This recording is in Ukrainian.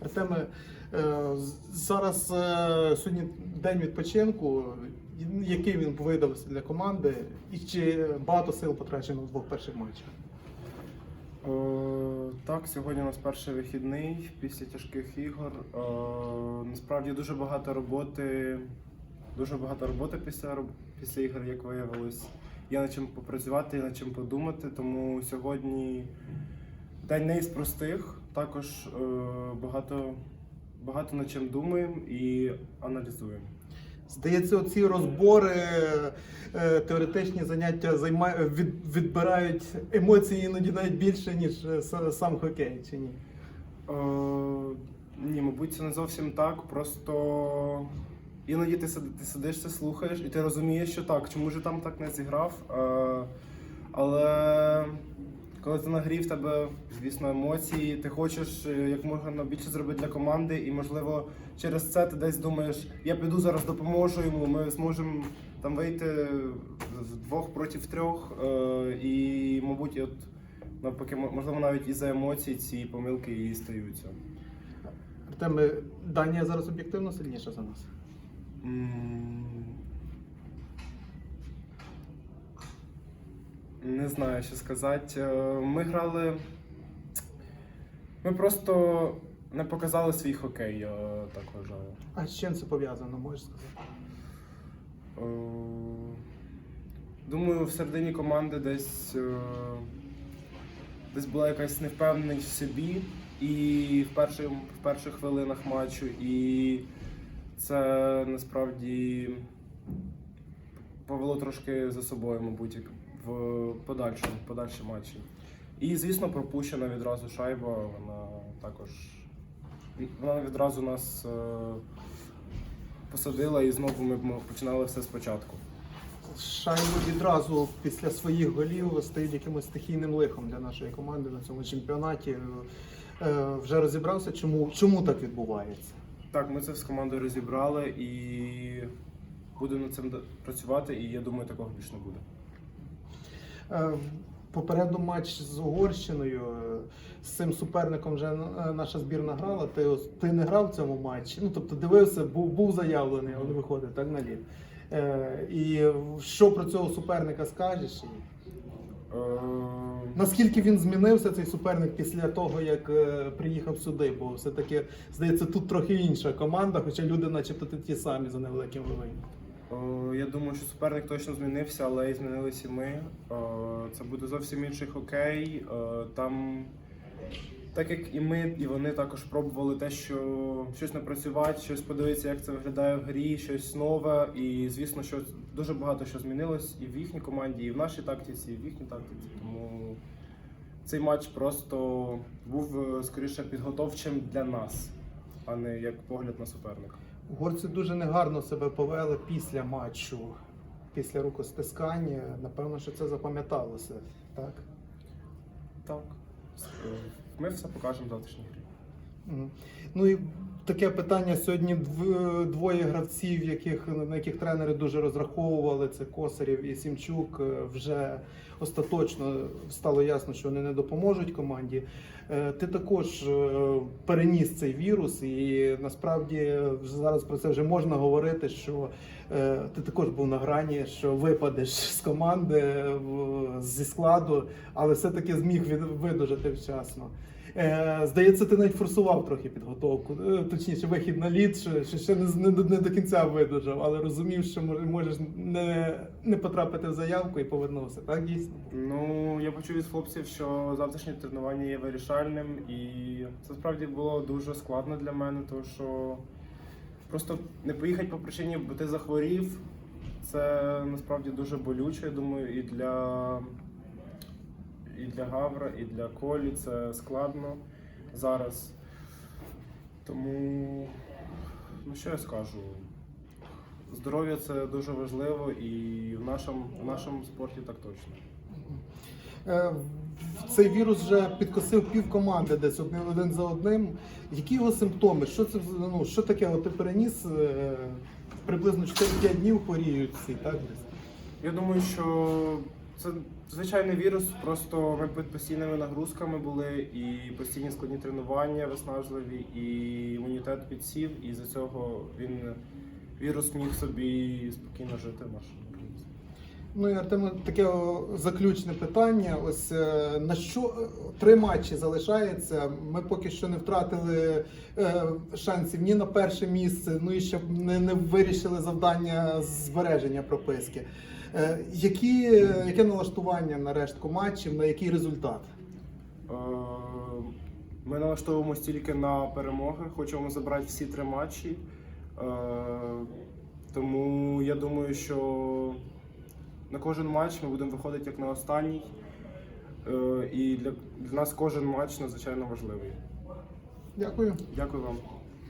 Артеме, е, зараз е, сьогодні день відпочинку. Який він видався для команди, і чи багато сил потрачено в двох перших матчах? Е, Так, сьогодні у нас перший вихідний після тяжких ігор. Насправді дуже багато роботи, дуже багато роботи після, після ігор, як виявилось. Є над чим попрацювати, є над чим подумати, тому сьогодні день не із простих. Також е, багато, багато над чим думаємо і аналізуємо. Здається, оці розбори, е, теоретичні заняття відбирають емоції іноді навіть більше, ніж е, сам хокей, чи ні? Е, ні, мабуть, це не зовсім так. Просто іноді ти, сиди- ти сидиш, це слухаєш, і ти розумієш, що так, чому ж там так не зіграв. Е, але ти в тебе, звісно, емоції, ти хочеш е, як можна більше зробити для команди, і, можливо, через це ти десь думаєш, я піду зараз допоможу йому, ми зможемо там вийти вдвох проти трьох. Е, і, мабуть, от навпаки, можливо, навіть із-за емоцій ці помилки і стаються. Артеме, Данія зараз об'єктивно сильніша за нас. Не знаю, що сказати. Е, Ми грали. Ми просто не показали свій хокей, я так вважаю. А з чим це пов'язано, можеш сказати? Е, Думаю, в середині команди десь, е, десь була якась невпевненість в собі і в, перших, в перших хвилинах матчу, і це насправді повело трошки за собою, мабуть, в подальшому, в подальші матчі. І, звісно, пропущена відразу шайба, вона також вона відразу нас е, посадила, і знову ми ми починали все спочатку. Шайбу відразу після своїх голів стають якимось стихійним лихом для нашої команди на цьому чемпіонаті. Е, Вже розібрався, чому, чому так відбувається? Так, ми це з командою розібрали і будемо над цим працювати, і я думаю, такого більше не буде. Е, Попереду матч з Угорщиною. З цим суперником вже е, наша збірна грала. Ти, ти не грав в цьому матчі. Ну тобто дивився, був, був заявлений, але виходить так на лід. Е, І що про цього суперника скажеш? Е, Наскільки він змінився цей суперник після того, як е, приїхав сюди? Бо все-таки здається, тут трохи інша команда, хоча люди, начебто, ті самі за невеликим виводом. Е, Я думаю, що суперник точно змінився, але і змінилися ми. Е, Це буде зовсім інший хокей. Е, Там, так як і ми, і вони також пробували те, що щось напрацювати, щось подивитися, як це виглядає в грі, щось нове. І звісно, що дуже багато що змінилось і в їхній команді, і в нашій тактиці, і в їхній тактиці. Тому цей матч просто був скоріше підготовчим для нас, а не як погляд на суперника. Угорці дуже негарно себе повели після матчу, після рукостискання. Напевно, що це запам'яталося, так? Так. Ми все покажемо в завтрашній грі. Ну і таке питання сьогодні дв- двоє гравців, яких на яких тренери дуже розраховували. Це Косарєв і Сімчук. е, Вже остаточно стало ясно, що вони не допоможуть команді. Е, Ти також е, переніс цей вірус, і насправді зараз про це вже можна говорити. Що ти також був на грані, що випадеш з команди зі складу, але все-таки зміг від- видужати вчасно. Е, Здається, ти навіть форсував трохи підготовку, е, точніше, вихід на лід, що, ще не, не, до- кінця видужав, але розумів, що мож- можеш не, не потрапити в заявку і повернувся. Так дійсно? Ну, я почув від хлопців, що завтрашнє тренування є вирішальним, і це справді було дуже складно для мене, тому що просто не поїхати по причині, бо ти захворів. Це насправді дуже болюче, я думаю, і для, і для Гавра, і для Колі це складно зараз. Тому, ну що я скажу? Здоров'я це дуже важливо і в нашому, в нашому спорті так точно. Е, Цей вірус вже підкосив пів команди десь один, один за одним. Які його симптоми? Що це ну, що таке? От ти переніс е, приблизно 4-5 днів хворіють всі, так? Я думаю, що Це звичайний вірус, просто ми під постійними нагрузками були, і постійні складні тренування виснажливі, і імунітет підсів, і за цього він вірус міг собі спокійно жити в нашому організмі. Ну і Артем, таке заключне питання. Ось е, на що три матчі залишається. Ми поки що не втратили е, шансів ні на перше місце, ну і ще не, не вирішили завдання збереження прописки. Е, які, яке налаштування на рештку матчів, на який результат? Е, Ми налаштовуємося тільки на перемоги, хочемо забрати всі три матчі. Е, Тому я думаю, що на кожен матч ми будемо виходити як на останній. І для, для нас кожен матч надзвичайно важливий. Дякую. Дякую вам.